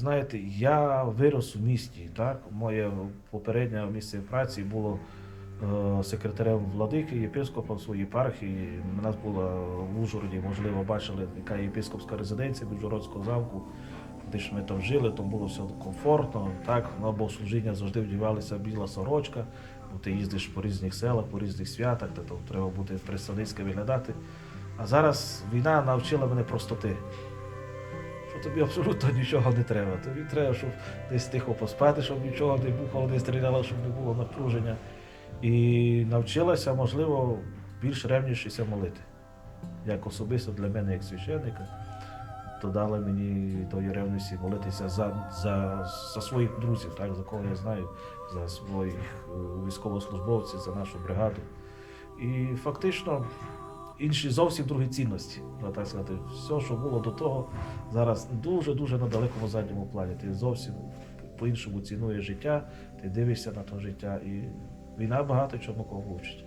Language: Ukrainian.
знаєте, я вирос у місті. Так? Моє попереднє місце праці було е, секретарем владики, єпископом своєї єпархії. У нас була в Ужгороді, можливо, бачили, яка єпископська резиденція Ужгородського замку. Де ж ми там жили, там було все комфортно. Так, на богослужіння завжди вдівалася біла сорочка, бо ти їздиш по різних селах, по різних святах, де там треба бути представницько виглядати. А зараз війна навчила мене простоти. Тобі абсолютно нічого не треба. Тобі треба, щоб десь тихо поспати, щоб нічого не бухало, не стріляло, щоб не було напруження. І навчилася, можливо, більш ревнішися молити. Як особисто для мене, як священника, то дали мені тої ревності молитися за, за, за своїх друзів, так, за кого я знаю, за своїх е, військовослужбовців, за нашу бригаду. І фактично інші зовсім другі цінності. Так сказати, все, що було до того, зараз дуже-дуже на далекому задньому плані. Ти зовсім по-іншому цінуєш життя, ти дивишся на то життя, і війна багато чому кого вчить.